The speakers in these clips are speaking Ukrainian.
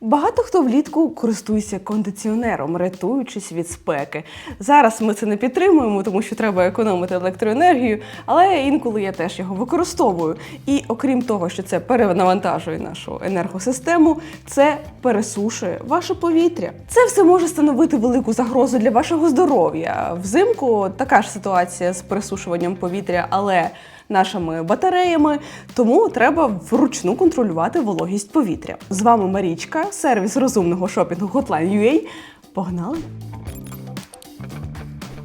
Багато хто влітку користується кондиціонером, рятуючись від спеки. Зараз ми це не підтримуємо, тому що треба економити електроенергію, але інколи я теж його використовую. І окрім того, що це перенавантажує нашу енергосистему, це пересушує ваше повітря. Це все може становити велику загрозу для вашого здоров'я. Взимку така ж ситуація з пересушуванням повітря, але нашими батареями, тому треба вручну контролювати вологість повітря. З вами Марічка, сервіс розумного шопінгу Hotline.ua. Погнали!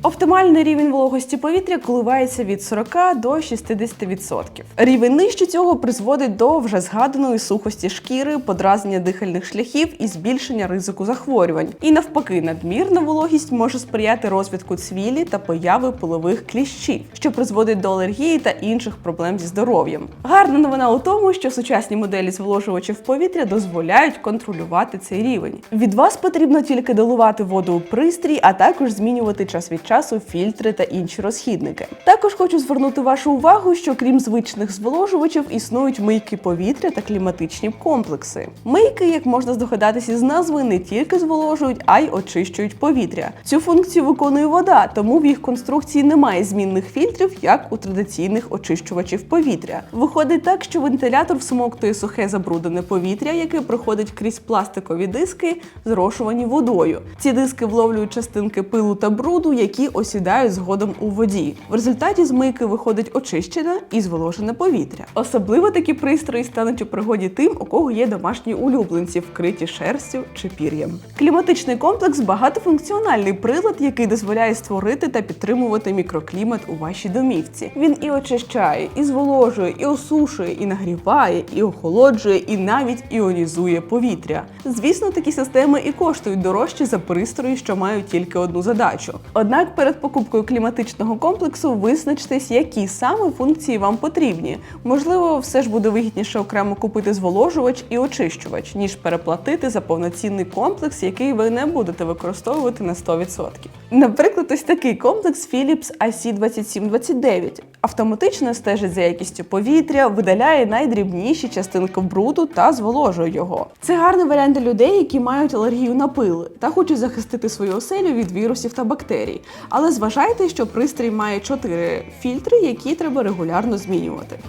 Оптимальний рівень вологості повітря коливається від 40 до 60%. Рівень нижче цього призводить до вже згаданої сухості шкіри, подразнення дихальних шляхів і збільшення ризику захворювань. І навпаки, надмірна вологість може сприяти розвитку цвілі та появи полових кліщів, що призводить до алергії та інших проблем зі здоров'ям. Гарна новина у тому, що сучасні моделі зволожувачів повітря дозволяють контролювати цей рівень. Від вас потрібно тільки доливати воду у пристрій, а також змінювати час від часу фільтри та інші розхідники. Також хочу звернути вашу увагу, що крім звичних зволожувачів існують мийки повітря та кліматичні комплекси. Мийки, як можна здогадатися з назви, не тільки зволожують, а й очищують повітря. Цю функцію виконує вода, тому в їх конструкції немає змінних фільтрів, як у традиційних очищувачів повітря. Виходить так, що вентилятор всмоктує сухе забруднене повітря, яке проходить крізь пластикові диски, зрошувані водою. Ці диски вловлюють частинки пилу та бруду, які осідають згодом у воді. В результаті з мийки виходить очищене і зволожене повітря. Особливо такі пристрої стануть у пригоді тим, у кого є домашні улюбленці, вкриті шерстю чи пір'ям. Кліматичний комплекс багатофункціональний прилад, який дозволяє створити та підтримувати мікроклімат у вашій домівці. Він і очищає, і зволожує, і осушує, і нагріває, і охолоджує, і навіть іонізує повітря. Звісно, такі системи і коштують дорожче за пристрої, що мають тільки одну задачу. Однак перед покупкою кліматичного комплексу визначтесь, які саме функції вам потрібні. Можливо, все ж буде вигідніше окремо купити зволожувач і очищувач, ніж переплатити за повноцінний комплекс, який ви не будете використовувати на 100%. Наприклад, ось такий комплекс Philips AC2729 автоматично стежить за якістю повітря, видаляє найдрібніші частинки бруду та зволожує його. Це гарний варіант для людей, які мають алергію на пил та хочуть захистити свою оселю від вірусів та бактерій. Але зважайте, що пристрій має 4 фільтри, які треба регулярно змінювати.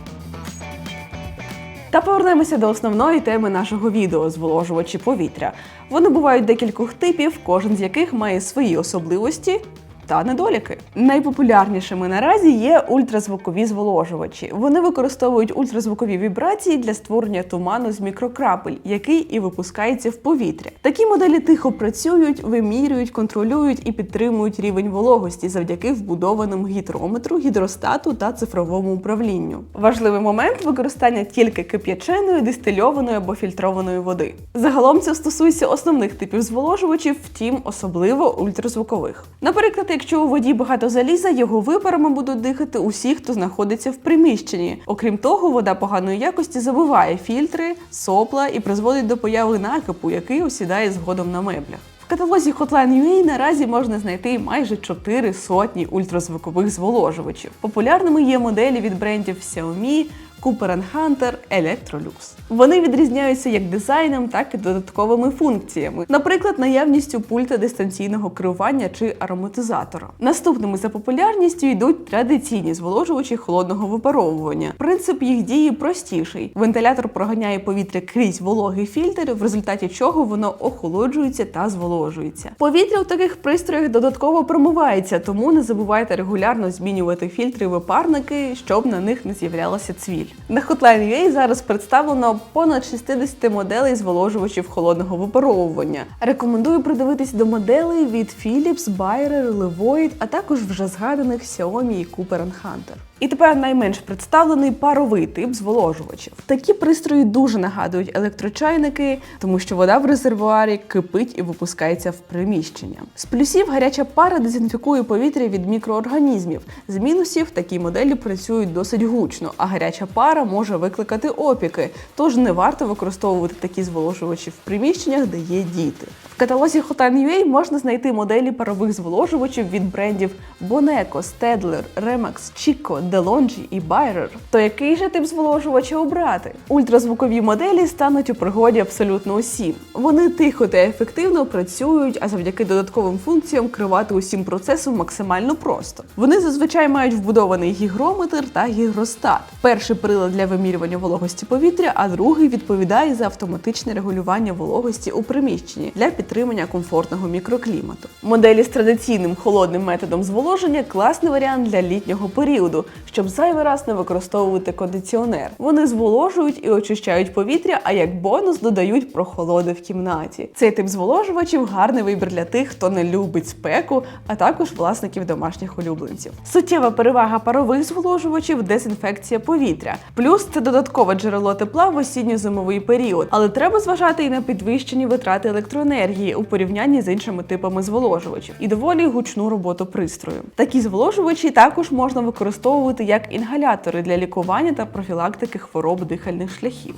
Та повернемося до основної теми нашого відео зволожувачі повітря. Вони бувають декількох типів, кожен з яких має свої особливості. Та недоліки. Найпопулярнішими наразі є ультразвукові зволожувачі. Вони використовують ультразвукові вібрації для створення туману з мікрокрапель, який і випускається в повітря. Такі моделі тихо працюють, вимірюють, контролюють і підтримують рівень вологості завдяки вбудованому гідрометру, гідростату та цифровому управлінню. Важливий момент використання тільки кип'яченої, дистильованої або фільтрованої води. Загалом це стосується основних типів зволожувачів, втім особливо ультразвукових. Наприклад, якщо у воді багато заліза, його випарами будуть дихати усі, хто знаходиться в приміщенні. Окрім того, вода поганої якості забиває фільтри, сопла і призводить до появи накипу, який осідає згодом на меблях. В каталозі Hotline.ua наразі можна знайти майже 4 сотні ультразвукових зволожувачів. Популярними є моделі від брендів Xiaomi, Cooper Hunter, Electrolux. Вони відрізняються як дизайном, так і додатковими функціями, наприклад, наявністю пульта дистанційного керування чи ароматизатора. Наступними за популярністю йдуть традиційні зволожувачі холодного випаровування. Принцип їх дії простіший: вентилятор проганяє повітря крізь вологий фільтр, в результаті чого воно охолоджується та зволожується. Повітря у таких пристроях додатково промивається, тому не забувайте регулярно змінювати фільтри-випарники, щоб на них не з'являлася цвіль. На Hotline.ua зараз представлено понад 60 моделей зволожувачів холодного випаровування. Рекомендую придивитись до моделей від Philips, Bayer, Levoid, а також вже згаданих Xiaomi і Cooper Hunter. І тепер найменш представлений паровий тип зволожувачів. Такі пристрої дуже нагадують електрочайники, тому що вода в резервуарі кипить і випускається в приміщення. З плюсів гаряча пара дезінфікує повітря від мікроорганізмів. З мінусів такі моделі працюють досить гучно, а гаряча пара може викликати опіки. Тож не варто використовувати такі зволожувачі в приміщеннях, де є діти. В каталозі Hotan.ua можна знайти моделі парових зволожувачів від брендів Boneco, Stedler, Remax, Chico, DeLonghi і Bayer. То який же тип зволожувача обрати? Ультразвукові моделі стануть у пригоді абсолютно усім. Вони тихо та ефективно працюють, а завдяки додатковим функціям керувати усім процесом максимально просто. Вони зазвичай мають вбудований гігрометр та гігростат. Перший прилад для вимірювання вологості повітря, а другий відповідає за автоматичне регулювання вологості у приміщенні для підтримання комфортного мікроклімату. Моделі з традиційним холодним методом зволоження класний варіант для літнього періоду, щоб зайвий раз не використовувати кондиціонер. Вони зволожують і очищають повітря, а як бонус додають прохолоди в кімнаті. Цей тип зволожувачів гарний вибір для тих, хто не любить спеку, а також власників домашніх улюбленців. Суттєва перевага парових зволожувачів дезінфекція повітря. Плюс це додаткове джерело тепла в осінньо-зимовий період, але треба зважати і на підвищені витрати електроенергії у порівнянні з іншими типами зволожувачів і доволі гучну роботу пристрою. Такі зволожувачі також можна використовувати як інгалятори для лікування та профілактики хвороб дихальних шляхів.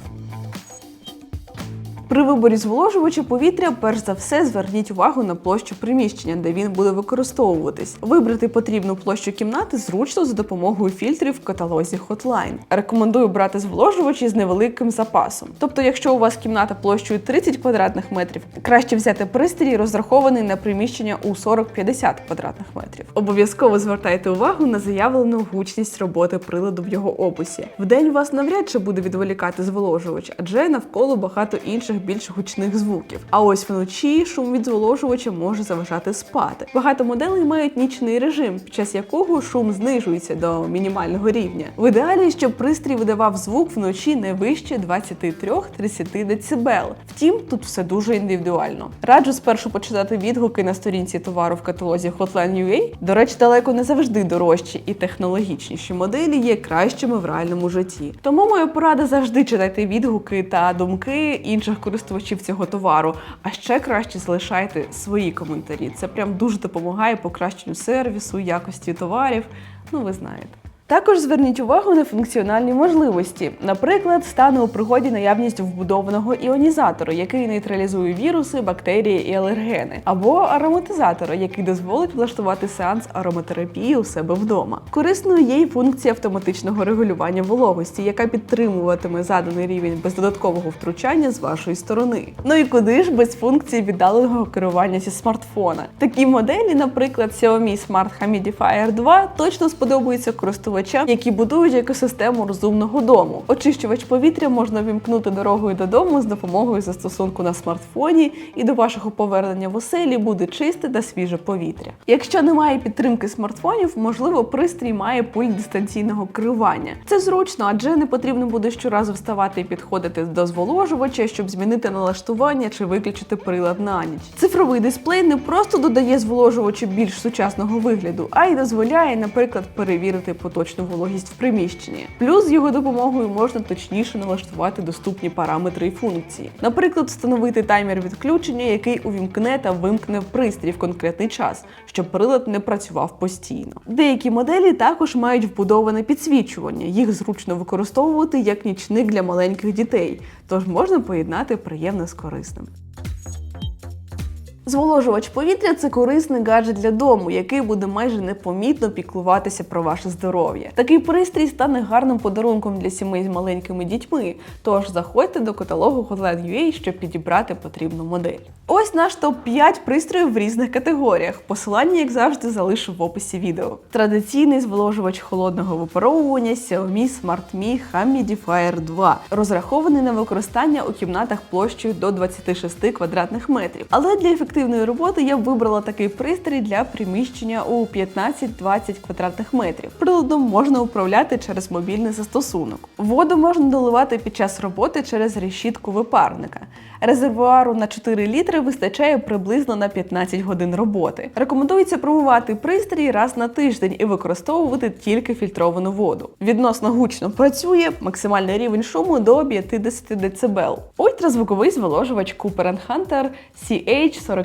При виборі зволожувача повітря, перш за все, зверніть увагу на площу приміщення, де він буде використовуватись. Вибрати потрібну площу кімнати зручно за допомогою фільтрів в каталозі Hotline. Рекомендую брати зволожувачі з невеликим запасом. Тобто, якщо у вас кімната площею 30 квадратних метрів, краще взяти пристрій, розрахований на приміщення у 40-50 квадратних метрів. Обов'язково звертайте увагу на заявлену гучність роботи приладу в його описі. Вдень вас навряд чи буде відволікати зволожувач, адже навколо багато інших більш гучних звуків. А ось вночі шум від зволожувача може заважати спати. Багато моделей мають нічний режим, під час якого шум знижується до мінімального рівня. В ідеалі, щоб пристрій видавав звук вночі не вище 23-30 дБ. Втім, тут все дуже індивідуально. Раджу спершу почитати відгуки на сторінці товару в каталозі Hotline.ua. До речі, далеко не завжди дорожчі і технологічніші моделі є кращими в реальному житті. Тому моя порада завжди читайте відгуки та думки інших користувачів цього товару. А ще краще залишайте свої коментарі. Це прям дуже допомагає покращенню сервісу, якості товарів. Ну, ви знаєте. Також зверніть увагу на функціональні можливості. Наприклад, стане у пригоді наявність вбудованого іонізатора, який нейтралізує віруси, бактерії і алергени, або ароматизатора, який дозволить влаштувати сеанс ароматерапії у себе вдома. Корисною є й функція автоматичного регулювання вологості, яка підтримуватиме заданий рівень без додаткового втручання з вашої сторони. Ну і куди ж без функції віддаленого керування зі смартфона? Такі моделі, наприклад, Xiaomi Smart Humidifier 2, точно сподобаються користувачам, які будують екосистему розумного дому. Очищувач повітря можна вімкнути дорогою додому з допомогою застосунку на смартфоні, і до вашого повернення в оселі буде чисте та свіже повітря. Якщо немає підтримки смартфонів, можливо, пристрій має пульт дистанційного керування. Це зручно, адже не потрібно буде щоразу вставати і підходити до зволожувача, щоб змінити налаштування чи виключити прилад на ніч. Цифровий дисплей не просто додає зволожувачу більш сучасного вигляду, а й дозволяє, наприклад, перевірити поточну вологість в приміщенні. Плюс з його допомогою можна точніше налаштувати доступні параметри і функції. Наприклад, встановити таймер відключення, який увімкне та вимкне пристрій в конкретний час, щоб прилад не працював постійно. Деякі моделі також мають вбудоване підсвічування. Їх зручно використовувати як нічник для маленьких дітей, тож можна поєднати приємне з корисним. Зволожувач повітря це корисний гаджет для дому, який буде майже непомітно піклуватися про ваше здоров'я. Такий пристрій стане гарним подарунком для сімей з маленькими дітьми. Тож заходьте до каталогу Hotline.ua, щоб підібрати потрібну модель. Ось наш топ-5 пристроїв в різних категоріях. Посилання, як завжди, залишу в описі відео. Традиційний зволожувач холодного випаровування Xiaomi SmartMe Humidifier 2, розрахований на використання у кімнатах площею до 26 квадратних метрів. Але для ефективної роботи я вибрала такий пристрій для приміщення у 15-20 квадратних метрів. Приладом можна управляти через мобільний застосунок. Воду можна доливати під час роботи через решітку випарника. Резервуару на 4 літри вистачає приблизно на 15 годин роботи. Рекомендується промивати пристрій раз на тиждень і використовувати тільки фільтровану воду. Відносно гучно працює максимальний рівень шуму до 50 дБ. Ультразвуковий зволожувач Cooper Hunter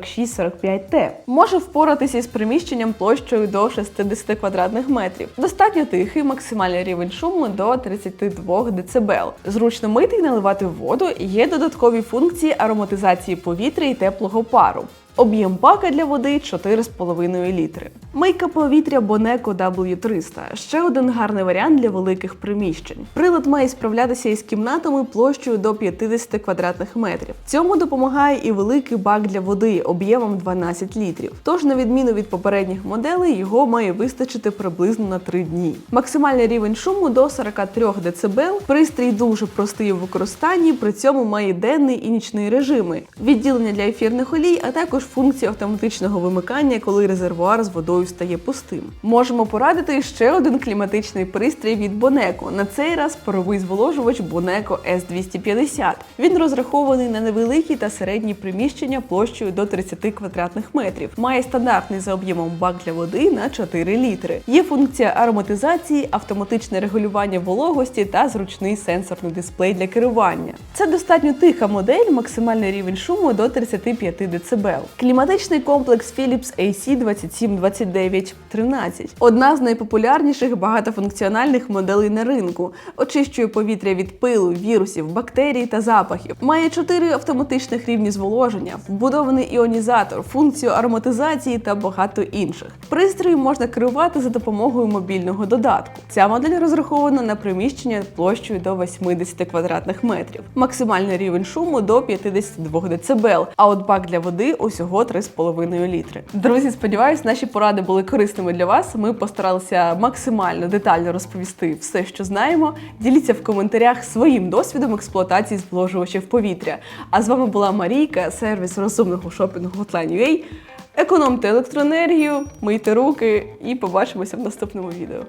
CH4645T може впоратися із приміщенням площею до 60 квадратних метрів. Достатньо тихий максимальний рівень шуму до 32 дБ. Зручно мити і наливати воду. Є додаткові функції ароматизації повітря і теплого пару. Об'єм бака для води 4,5 літри. Мийка повітря Boneco W300 ще один гарний варіант для великих приміщень. Прилад має справлятися із кімнатами площею до 50 квадратних метрів. Цьому допомагає і великий бак для води об'ємом 12 літрів. Тож, на відміну від попередніх моделей, його має вистачити приблизно на 3 дні. Максимальний рівень шуму до 43 дБ. Пристрій дуже простий у використанні, при цьому має денний і нічний режими, відділення для ефірних олій, а також функцію автоматичного вимикання, коли резервуар з водою стає пустим. Можемо порадити ще один кліматичний пристрій від Boneco. На цей раз паровий зволожувач Boneco S250. Він розрахований на невеликі та середні приміщення площею до 30 квадратних метрів. Має стандартний за об'ємом бак для води на 4 літри. Є функція ароматизації, автоматичне регулювання вологості та зручний сенсорний дисплей для керування. Це достатньо тиха модель, максимальний рівень шуму до 35 дБ. Кліматичний комплекс Philips AC 272913 одна з найпопулярніших багатофункціональних моделей на ринку. Очищує повітря від пилу, вірусів, бактерій та запахів. Має чотири автоматичних рівні зволоження, вбудований іонізатор, функцію ароматизації та багато інших. Пристрій можна керувати за допомогою мобільного додатку. Ця модель розрахована на приміщення площею до 80 квадратних метрів. Максимальний рівень шуму до 52 дБ, а от бак для води усього 3,5 літри. Друзі, сподіваюсь, наші поради були корисними для вас. Ми постаралися максимально детально розповісти все, що знаємо. Діліться в коментарях своїм досвідом експлуатації зволожувачів повітря. А з вами була Марійка, сервіс розумного шопінгу Hotline.ua. Економте електроенергію, мийте руки і побачимося в наступному відео.